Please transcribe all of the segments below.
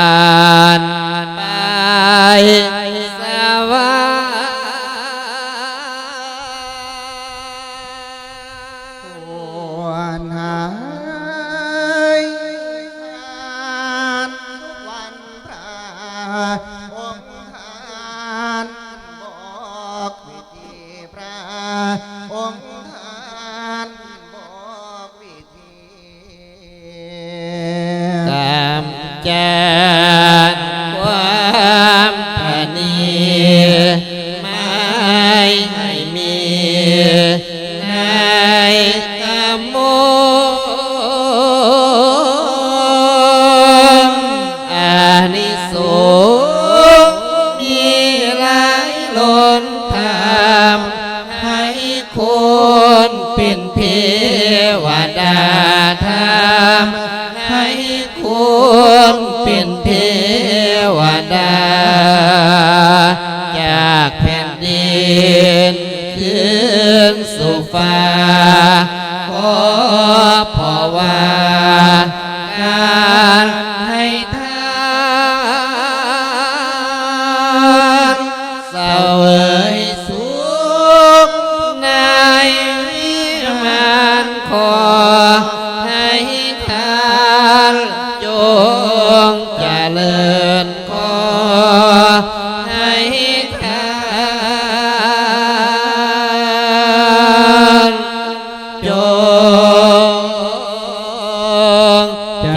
านไปสวรนหายานวันพระองค์ทานบอกวิธีพระองค์ทานบอกวิธีตามใจ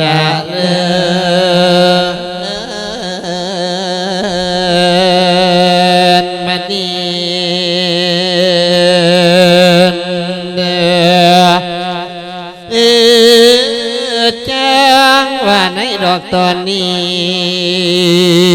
จะเลินมณีเดือจ้างว่าในดอกตอนนี้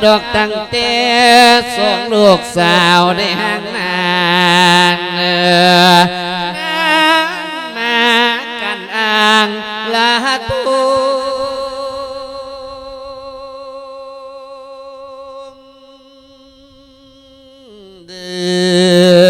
được tăng tế xuống luộc xào để hàng nàng ngang mà cành an là thu Yeah.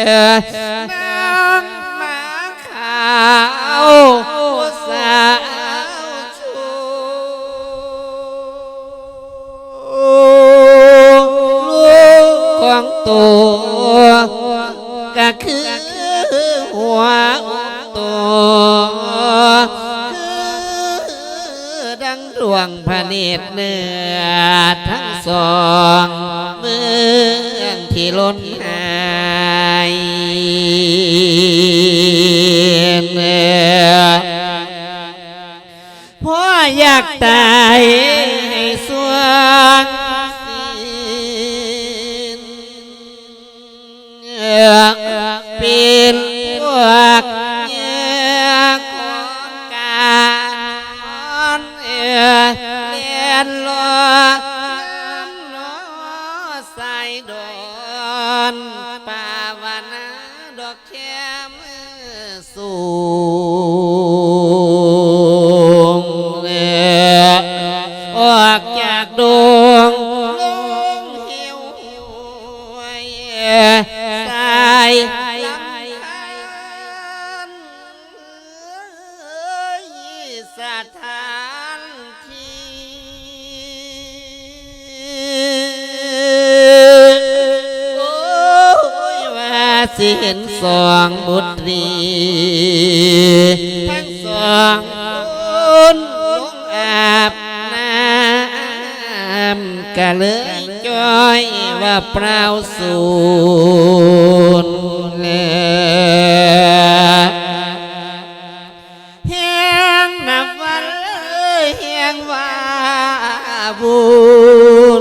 แางมาขา ทั้งดวงพระเนตรเนือทั้งสองเมืองที่ล้นหายพ่ออยากตายให้สวงสิ้น ทั้งสองคนลงอาบน้ำก็เลยจอยว่าเปล่าสูญเลยเฮียงนับวันเลยเฮียงว่าบุ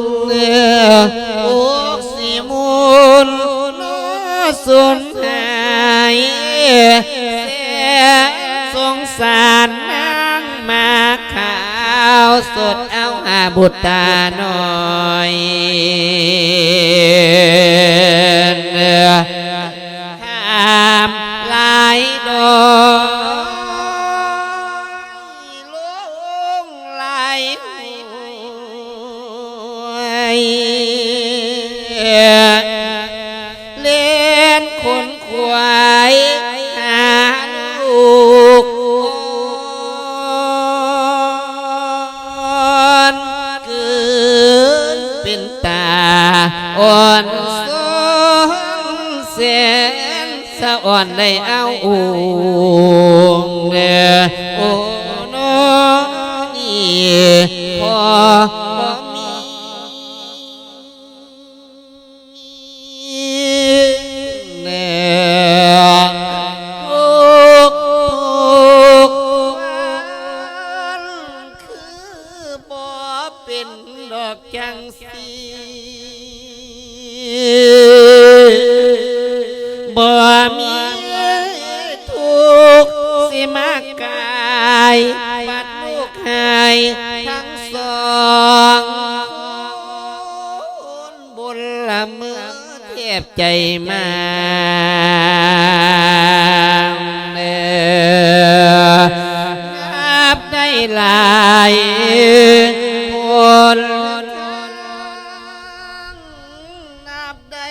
ญเนื้อกสีมูลนสุนหาย สียสงสารนางมาขาวสดเอาหาบุตรตาหน่อยเนื้อข้ามลายดอยลงหลายหวย พอบ่มีเด้อทุกทุกวันคือบ่เป็นดอกจังสีบ่มีทุกสิมากายปัดลูกหาย ทั้งสองคนบนละเมื่อเทียบใจมาเด้อนับได้หลายคนนับได้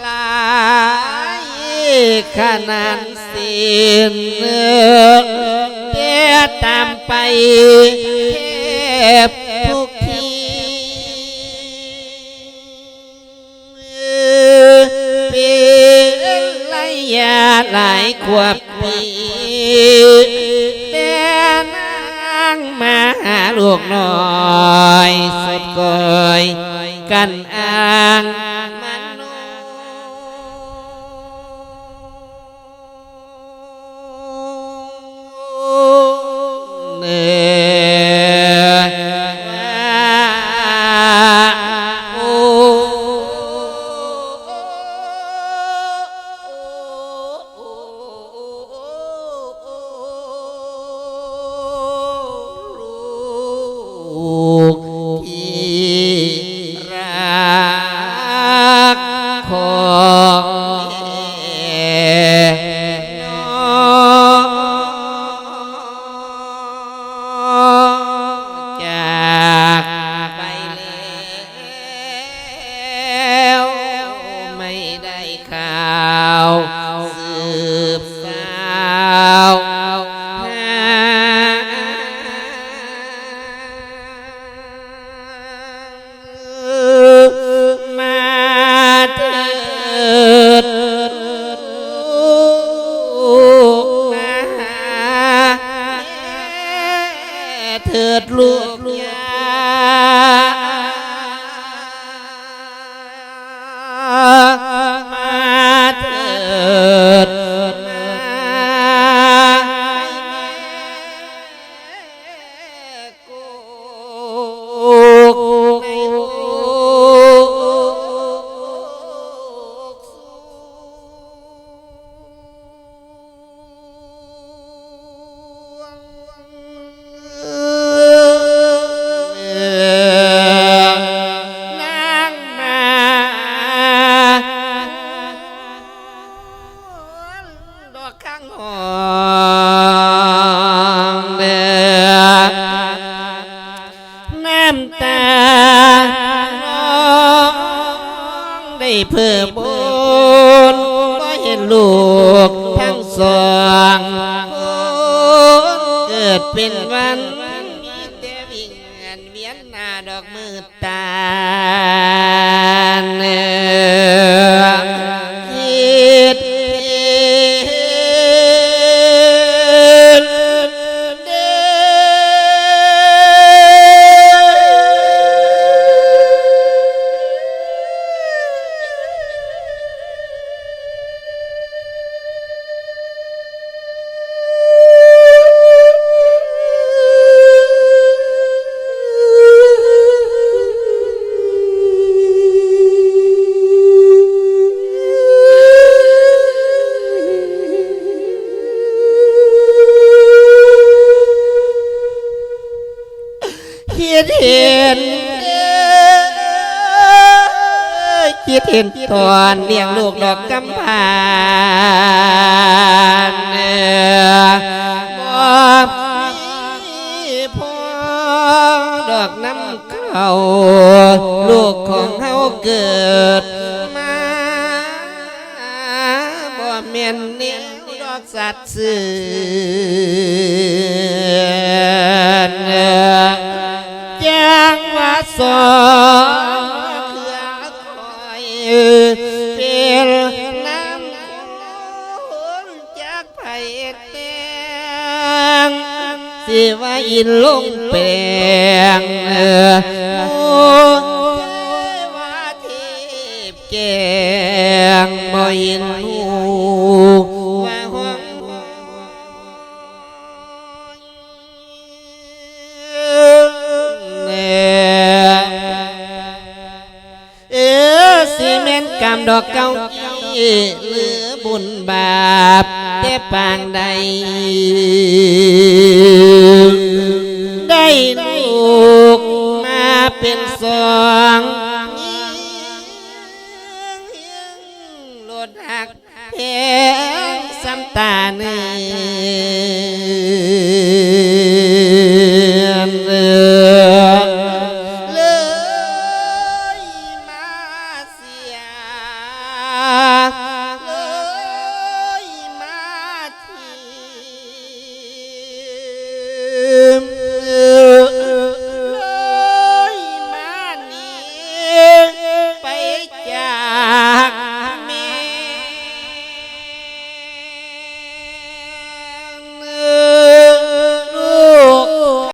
หลายขนาดสิ้นเตามไปเทบทุกทีเป็นระยะหลายขวบปีแต่นางมาหาลูกน้อยสุดกอยกันอ้าง ลู เถิดลูกยามาเถิด ได้เพิ่มบุญก็เห็นลูกทั้งสองเกิดเป็นวัน คิดเห็นคิดเห็นตอนเลี้ยงลูกดอกกำพานบ่มีพ่อดอกน้ำเขาลูกของเฮาเกิดมาบ่แม่นแนวดอกสัตว์สื่อ สอเครือคอยเป็นน้ำคุณจากไผ่แตงสิว่าอินลงแปลงเออโอ้ว่าเทพแกงบ่อิน หลือบุญบาปแต่ปางใด